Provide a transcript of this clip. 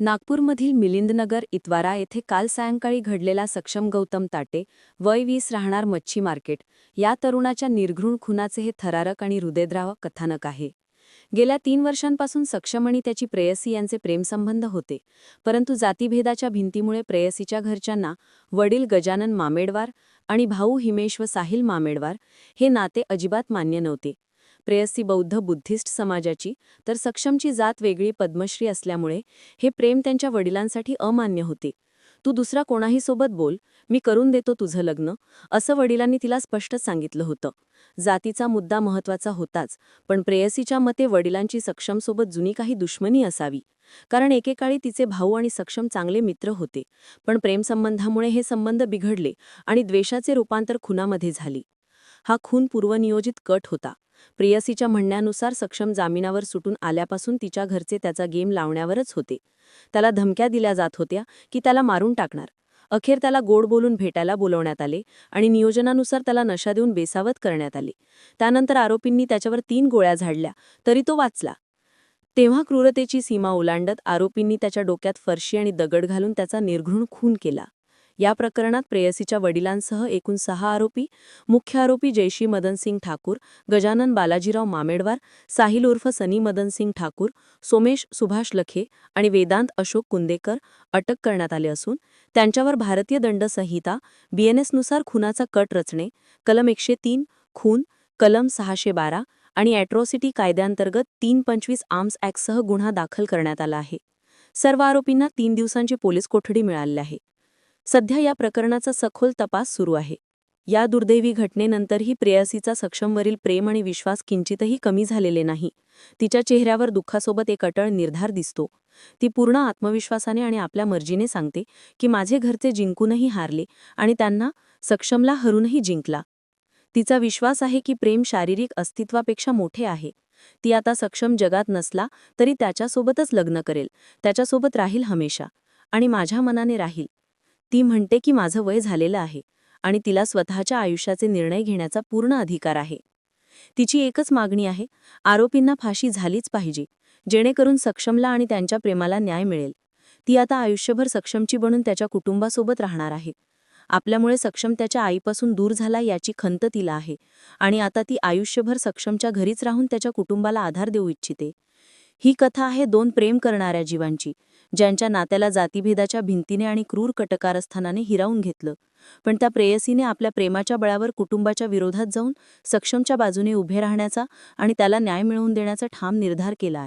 नागपूरमधील मिलिंदनगर इतवारा येथे काल सायंकाळी घडलेला सक्षम गौतम ताटे वय वीस राहणार मच्छी मार्केट या तरुणाच्या निर्घृण खुनाचे हे थरारक आणि हृदयद्रावक कथानक आहे. गेल्या तीन वर्षांपासून सक्षम आणि त्याची प्रेयसी यांचे प्रेमसंबंध होते परंतु जातीभेदाच्या भिंतीमुळे प्रेयसीच्या घरच्यांना वडील गजानन मामेडवार आणि भाऊ हिमेश व साहिल मामेडवार हे नाते अजिबात मान्य नव्हते. प्रेयसी बौद्ध बुद्धिस्ट समाजाची तर सक्षमची जात वेगळी पद्मश्री असल्यामुळे हे प्रेम त्यांच्या वडिलांसाठी अमान्य होते. तू दुसरा कोणाही सोबत बोल मी करून देतो तुझं लग्न असं वडिलांनी तिला स्पष्ट सांगितलं होतं. जातीचा मुद्दा महत्त्वाचा होताच पण प्रेयसीच्या मते वडिलांची सक्षमसोबत जुनी काही दुश्मनी असावी. कारण एकेकाळी तिचे भाऊ आणि सक्षम चांगले मित्र होते पण प्रेमसंबंधामुळे हे संबंध बिघडले आणि द्वेषाचे रूपांतर खुनामध्ये झाली. हा खून पूर्वनियोजित कट होता. प्रेयसीच्या म्हणण्यानुसार सक्षम जामिनावर सुटून आल्यापासून तिच्या घरचे त्याचा गेम लावण्यावरच होते. त्याला धमक्या दिल्या जात होत्या की त्याला मारून टाकणार. अखेर त्याला गोड बोलून भेटायला बोलवण्यात आले आणि नियोजनानुसार त्याला नशा देऊन बेसावत करण्यात आले. त्यानंतर आरोपींनी त्याच्यावर तीन गोळ्या झाडल्या तरी तो वाचला. तेव्हा क्रूरतेची सीमा ओलांडत आरोपींनी त्याच्या डोक्यात फरशी आणि दगड घालून त्याचा निर्घृण खून केला. या प्रकरणात प्रेयसीच्या वडिलांसह एकूण सहा आरोपी मुख्य आरोपी जयशी मदनसिंग ठाकूर गजानन बालाजीराव मामेडवार साहिल उर्फ सनी मदनसिंग ठाकूर सोमेश सुभाष लखे आणि वेदांत अशोक कुंदेकर अटक करण्यात आले असून त्यांच्यावर भारतीय दंड संहिता बीएनएसनुसार खुनाचा कट रचणे कलम एकशे तीन खून कलम सहाशे बारा आणि ॲट्रॉसिटी कायद्याअंतर्गत तीन पंचवीस आर्म्स ॲक्टसह गुन्हा दाखल करण्यात आला आहे. सर्व आरोपींना तीन दिवसांची पोलीस कोठडी मिळाली आहे. सध्या या प्रकरणाचा सखोल तपास सुरू आहे. या दुर्दैवी घटनेनंतरही प्रेयसीचा सक्षमवरील प्रेम आणि विश्वास किंचितही कमी झालेले नाही. तिच्या चेहऱ्यावर दुःखासोबत एक अटळ निर्धार दिसतो. ती पूर्ण आत्मविश्वासाने आणि आपल्या मर्जीने सांगते की माझे घरचे जिंकूनही हारले आणि त्यांना सक्षमला हरूनही जिंकला. तिचा विश्वास आहे की प्रेम शारीरिक अस्तित्वापेक्षा मोठे आहे. ती आता सक्षम जगात नसला तरी त्याच्यासोबतच लग्न करेल त्याच्यासोबत राहील हमेशा आणि माझ्या मनाने राहील. ती म्हणते की माझं वय झालेलं आहे आणि तिला स्वतःच्या आयुष्याचे निर्णय घेण्याचा पूर्ण अधिकार आहे. तिची एकच मागणी आहे आरोपींना फाशी झालीच पाहिजे जेणेकरून सक्षमला आणि त्यांच्या प्रेमाला न्याय मिळेल. ती आता आयुष्यभर सक्षमची बनून त्याच्या कुटुंबासोबत राहणार आहे. आपल्यामुळे सक्षम त्याच्या आईपासून दूर झाला याची खंत तिला आहे आणि आता ती आयुष्यभर सक्षमच्या घरीच राहून त्याच्या कुटुंबाला आधार देऊ इच्छिते. ही कथा आहे दोन प्रेम करणाऱ्या जीवांची. ज्यांच्या नात्याला जातीभेदाच्या भिंतीने आणि क्रूर कटकारस्थानाने हिरावून घेतलं. पण त्या प्रेयसीने आपल्या प्रेमाच्या बळावर कुटुंबाच्या विरोधात जाऊन सक्षमच्या बाजूने उभे राहण्याचा आणि त्याला न्याय मिळवून देण्याचा ठाम निर्धार केला आहे.